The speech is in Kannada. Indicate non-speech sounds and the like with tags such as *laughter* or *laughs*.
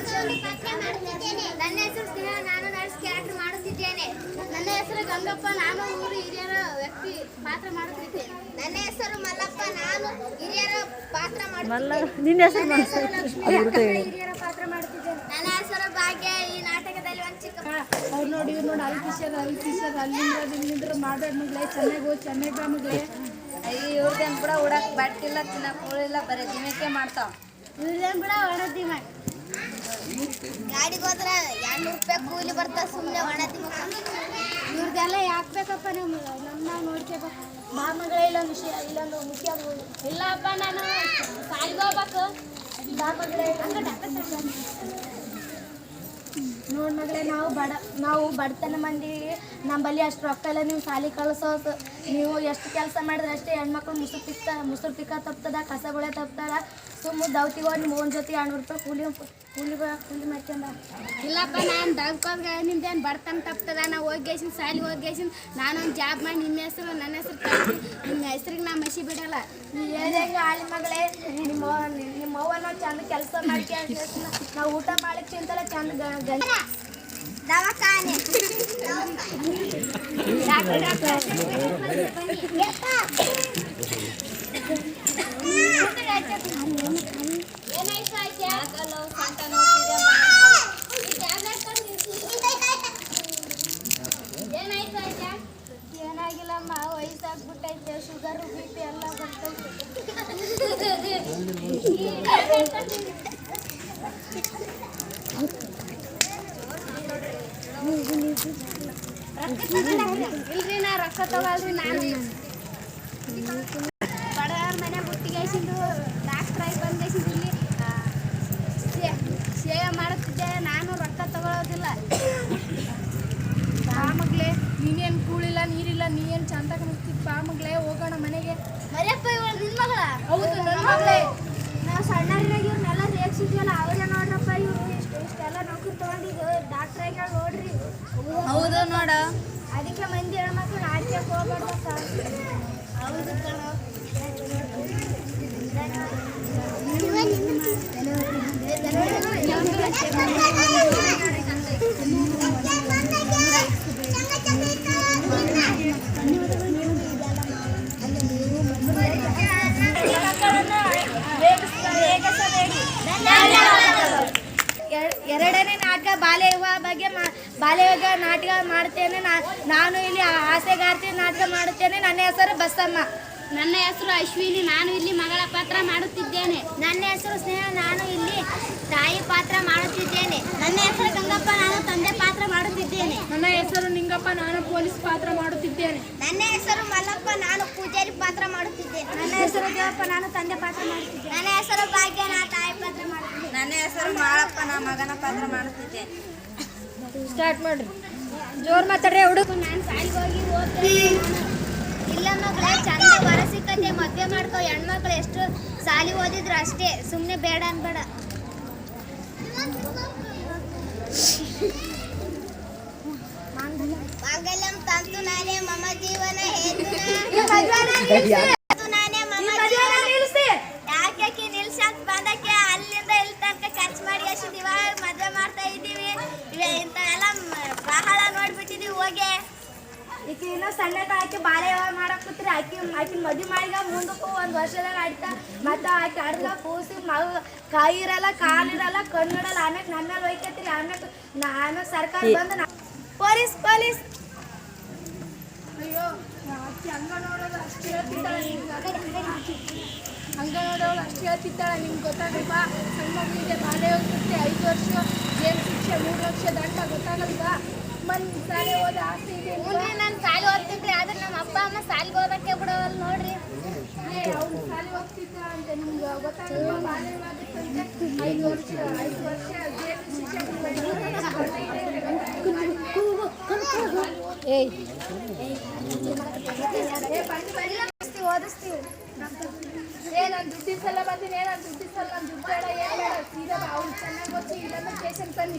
ನನ್ನ ಹೆಸರು ಸ್ನೇಹ ನಾನು ನರ್ಸ್ ಕ್ಯಾರೆಕ್ಟರ್ ಮಾಡುತ್ತಿದ್ದೇನೆ. ನನ್ನ ಹೆಸರು ಗಂಗಪ್ಪ ನಾನು ಮೂರು ಹಿರಿಯರ ವ್ಯಕ್ತಿ ಪಾತ್ರ ಮಾಡುತ್ತಿದ್ದೇನೆ ನನ್ನ ಹೆಸರು ಮಲ್ಲಪ್ಪ ನಾನು ಹಿರಿಯರ ಪಾತ್ರ ನಿನ್ನ ಹೆಸರು ಹಿರಿಯರ ಪಾತ್ರ ಮಾಡುತ್ತಿದ್ದೇನೆ ನನ್ನ ಹೆಸರು ಭಾಗ್ಯ ಈ ನಾಟಕದಲ್ಲಿ ಒಂದು ಚಿಕ್ಕ ಅವ್ರು ನೋಡಿ ಇವ್ರು ನೋಡಿ ಅಲ್ಲಿ ಟೀಚರ್ ಅಲ್ಲಿ ಟೀಚರ್ ಅಲ್ಲಿಂದ ಇಲ್ಲಿಂದ್ರ ಮಾಡಬೇಡ ಮಗಳೇ ಚೆನ್ನಾಗಿ ಓದಿ ಚೆನ್ನಾಗಿ ಬಾ ಮಗಳೇ. ಇವ್ರದ್ದೇನು ಕೂಡ ಉಡಕ್ಕೆ ಬಟ್ಟಿಲ್ಲ ತಿನ್ನಕ್ಕೆ ಉಳಿಲ್ಲ ಬರೀ ದಿನಕ್ಕೆ ಮಾಡ್ತಾವ. ಇವ್ರದ್ದೇನು ಕೂಡ ಒಣ ದಿಮಾಕ್ ಗಾಡಿಗೆ ಹೋದ್ರೆ ಎರಡ್ನೂರು ರೂಪಾಯಿ ಕೂಲಿ ಬರ್ತದೆ ಸುಮ್ಮನೆ ಒಣತಿ ಇವ್ರದ್ದೆಲ್ಲ ಯಾಕೆ ಬೇಕಪ್ಪ ನಿಮ್ಗೆ? ನಮ್ಮ ನಾವು ನೋಡ್ಕೋಬೇಕು ಬಾ ಮಗಳೇ ಇಲ್ಲೊಂದು ವಿಷಯ ಇಲ್ಲೊಂದು ಮುಖ್ಯ ಇಲ್ಲಪ್ಪ ನಾನು ಸಾಲಿಗೆ ಹೋಗ್ಬೇಕು. ಬಾ ಮಗಳೇ ನೋಡ್ ಮಗಳೇ ನಾವು ಬಡ ನಾವು ಬಡತನ ಮಂದಿ ನಮ್ಮಲ್ಲಿ ಅಷ್ಟು ರೊಕ್ಕ ಇಲ್ಲ ನೀವು ಸಾಲಿ ಕಳ್ಸೋದು. ನೀವು ಎಷ್ಟು ಕೆಲಸ ಮಾಡಿದ್ರೆ ಅಷ್ಟೇ ಹೆಣ್ಮಕ್ಳು ಮುಸುರು ತಿಕ್ಕ ಮುಸುರು ತಿಕ್ಕ ತಪ್ತದ ಕಸಗಳೇ ತಪ್ತದ. ಸುಮ್ಮ ದೌತಿ ನಿಮ್ಮ ಓನ್ ಜೊತೆ ಎರಡ್ನೂರು ರೂಪಾಯಿ ಕೂಲಿ ಕೂಲಿ ಕೂಲಿ ಮಾಡ್ಕೊಂಡ ಇಲ್ಲಪ್ಪ ನಾನು ದೌಕೋದ್ರೆ ನಿಮ್ದೇನು ಬರ್ತಾನೆ ತಪ್ತದ? ನಾ ಹೋಗ್ಯೇಸಿನ ಸಾಲಿಗೆ ಹೋಗ್ಯೇಸಿನ. ನಾನೊಂದು ಜಾಬ್ ಮಾಡಿ ನಿಮ್ಮ ಹೆಸರು ನನ್ನ ಹೆಸರು ಕಳ್ಸಿ ನಿಮ್ಮ ಹೆಸ್ರಿಗೆ ನಾ ಮಸಿ ಬಿಡಲ್ಲ. ನೀ ಹೇಳ್ದಂಗೆ ಆಳಿ ಮಗಳೇ? ನಿಮ್ಮ ನಿಮ್ಮ ಅವ್ವನ ಚಂದ ಕೆಲಸ ಮಾಡ್ಕೊಂಡು ನಾವು ಊಟ ಮಾಡಕ್ಕೆ ಅಂತಲ್ಲ ಚಂದ ಗ- ಗಂಡ ದವಾಖಾನೆ ಏನಾಯ್ತು ಆಯ್ತಾ ಏನಾಯ್ತು ಆಯ್ತಾ ಏನಾಗಿಲ್ಲಮ್ಮ ವಯಸ್ಸಾಗ್ಬಿಟ್ಟೈತೆ ಶುಗರ್ ಬಿ ಪಿ ಎಲ್ಲ ಬರ್ತೈತೆ ನಾ ತಗೊಳ್ರಿ ನಾನು ಬಡವರ ಮನೆ ಮುಟ್ಟಿಗೆಸಿಂದು ಡಾಕ್ಟ್ರ್ ಆಗಿ ಬಂದೇಸಿಂದು ಇಲ್ಲಿ. ಸೇವೆ ಮಾಡುತ್ತಿದ್ದೆ. ನಾನು ರೊಕ್ಕ ತಗೊಳ್ಳೋದಿಲ್ಲ ಬಾ ಮಗಳೇ ನೀನೇನು ಕೂಳಿಲ್ಲ ನೀರಿಲ್ಲ ನೀನು ಚಂದ ಕಾಣಿಸ್ತಿದ್ ಬಾ ಮಗಳೇ ಹೋಗೋಣ ಮನೆಗೆ. ಮರಿಯಪ್ಪ ಇವಳು ನಿನ್ ಮಗಳ? ಹೌದು ನನ್ನ ಮಗಳೇ. ನಾವು ಸಣ್ಣರಾಗಿ ಇವ್ರನ್ನೆಲ್ಲ ರೇಗಿಸಿದ್ವಲ್ಲ ಅವರೇ ನೋಡ್ರಪ್ಪ ಇವ್ರು. ಇಷ್ಟು ಇಷ್ಟೆಲ್ಲ ನೌಕರಿ ತಗೊಂಡಿದ್ದು ಡಾಕ್ಟ್ರ್ ಆಗಿ ನೋಡ್ರಿ. ಹೌದು ನೋಡ. ಅದಕ್ಕೆ ಮಂದಿ ಹೆಣ್ಮಕ್ಳು ನಾಟ್ಯಕ್ಕೆ ಹೋಗ್ಬಾರ್ದಪ್ಪ ಹೌದು ಎರಡನೇ ವಿವಾಹ ಬಗ್ಗೆ ಮಾ- ವಿವಾಹ ನಾಟಕ ಮಾಡ್ತೇನೆ. ನಾನು ಇಲ್ಲಿ ಆಸೆಗಾರ್ತಿ ನಾಟಕ ಮಾಡುತ್ತೇನೆ. ನನ್ನ ಹೆಸರು ಬಸಮ್ಮ. ನನ್ನ ಹೆಸರು ಅಶ್ವಿನಿ. ನಾನು ಇಲ್ಲಿ ಮಗಳ ಪಾತ್ರ ಮಾಡುತ್ತಿದ್ದೇನೆ. ನನ್ನ ಹೆಸರು ಸ್ನೇಹ. ನಾನು ಇಲ್ಲಿ ತಾಯಿ ಪಾತ್ರ ಮಾಡುತ್ತಿದ್ದೇನೆ. ನನ್ನ ಹೆಸರು ಗಂಗಪ್ಪ. ನಾನು ತಂದೆ ಪಾತ್ರ ಮಾಡುತ್ತಿದ್ದೇನೆ. ನನ್ನ ಹೆಸರು ನಿಂಗಪ್ಪ. ನಾನು ಪೊಲೀಸ್ ಪಾತ್ರ ಮಾಡುತ್ತಿದ್ದೇನೆ. ನನ್ನ ಹೆಸರು ಮಲ್ಲಪ್ಪ. ನಾನು ಪೂಜಾರಿ ಪಾತ್ರ ಮಾಡುತ್ತಿದ್ದೇನೆ. ನನ್ನ ಹೆಸರು ದೇವಪ್ಪ. ನಾನು ತಂದೆ ಪಾತ್ರ ಮಾಡುತ್ತಿದ್ದೇನೆ. ನನ್ನ ಹೆಸರು ಭಾಗ್ಯ. ನಾನು ತಾಯಿ ಪಾತ್ರ ಮಾಡುತ್ತಿದ್ದೇನೆ. ನನ್ನ ಹೆಸರು ಮಾಳಪ್ಪ ನಾ ಮಗನ ಪಾತ್ರ ಮಾಡುತ್ತಿದ್ದೆ. ಸ್ಟಾರ್ಟ್ ಮಾಡ್ರಿ. ಜೋರ್ ಮಾತಾಡ್ರಿ ಹುಡುಗ. ನಾನು ಸಾಲಿಗೆ ಹೋಗಿ ಓದ್ತೇನೆ. ಇಲ್ಲ ಮಗಳೇ ಚಂದ ಬರ ಸಿಕ್ಕತ್ತೆ ಮದುವೆ ಮಾಡ್ಕೋ. ಹೆಣ್ಮಕ್ಳು ಎಷ್ಟು ಸಾಲಿ ಓದಿದ್ರು ಅಷ್ಟೇ. ಸುಮ್ಮನೆ ಬೇಡ ಅನ್ಬೇಡ. ಮಂಗಲಂ ತಂತು ನಾನೇ ಮಮ ಜೀವನ *laughs* ನಾನೇ ಹೋಗಿ ಈಕೆ ಇನ್ನೂ ಸಣ್ಣದ ಆಕೆ ಬಾಳೆ ಮಾಡಕ್ ಕೂತ್ರಿ ಆಕಿ ಆಕಿನ ಮದುವೆ ಮಾಡಿಗ ಮುಂದಕ್ಕೂ ಒಂದು ವರ್ಷದಾಗ ಆಡ್ತಾ ಮತ್ತೆ ಆಕೆ ಅಡ್ಗ ಕೂಸಿ ಮಗ ಕೈ ಇರಲ್ಲ ಕಾಲಿರಲ್ಲ ಕಣ್ಣಿಡಲ್ಲ ಅನ್ನಕ್ಕೆ ನನ್ನ ಮೇಲೆ ಒಯ್ಕತ್ರಿ ಆಮ್ಯಾಗ ನಾನು ಸರ್ಕಾರ ಬಂದು ಪೊಲೀಸ್ ಪೊಲೀಸ್. ಅಯ್ಯೋ ಆಕಿ ಹಂಗ ನೋಡೋದು ಅಷ್ಟು ಹೇಳ್ತಿದ್ದಾಳೆ ಹಂಗ ನೋಡೋಳು ಅಷ್ಟು ಹೇಳ್ತಿದ್ದಾಳೆ ನಿಮ್ಗೆ ಗೊತ್ತಾಗಲ್ವಾ? ಸಣ್ಣ ಮಗುವಿಗೆ ಬಾಳೆ ಹೋಗ್ಬಿಟ್ಟು ಐದು ವರ್ಷ ಜೈಲು ಶಿಕ್ಷೆ ಮೂರು ಲಕ್ಷ ದಂಡ ಗೊತ್ತಾಗಲ್ವಾ? ಮಂದಿ ಶಾಲೆ ಹೋದ ಆಸೆ ಇದೆ ನಾನು ಸಾಲಿ ಓದ್ತಿದ್ರಿ ಆದ್ರೆ ನಮ್ಮ ಅಪ್ಪ ಅಮ್ಮ ಸಾಲಿಗೆ ಓದಕ್ಕೆ ಬಿಡೋವಲ್ಲ ನೋಡ್ರಿ ಅವ್ನು ಸಾಲಿ ಅಂತ ನಿಮ್ಗೆ ಐದು ವರ್ಷ ಐದು ವರ್ಷ ಏಯ್ ಓದಿಸ್ತೀವಿ ಓದಿಸ್ತೀವಿ ಏ ನಾನು ದುಡ್ಡಿನ ಸಲ ಬಂದಿನಿ ಏ ನಾನು ದುಡ್ಡಿನ ಸಲ ನಾನು ದುಡ್ಡು ಬೇಡ ಏನು ಬೇಡ ಸೀದಾ ಅವ್ನು ಚೆನ್ನಾಗಿ ಗೊತ್ತಿ ಇಲ್ಲಂದ್ರೆ ಸ್ಟೇಷನ್ ಬನ್ನಿ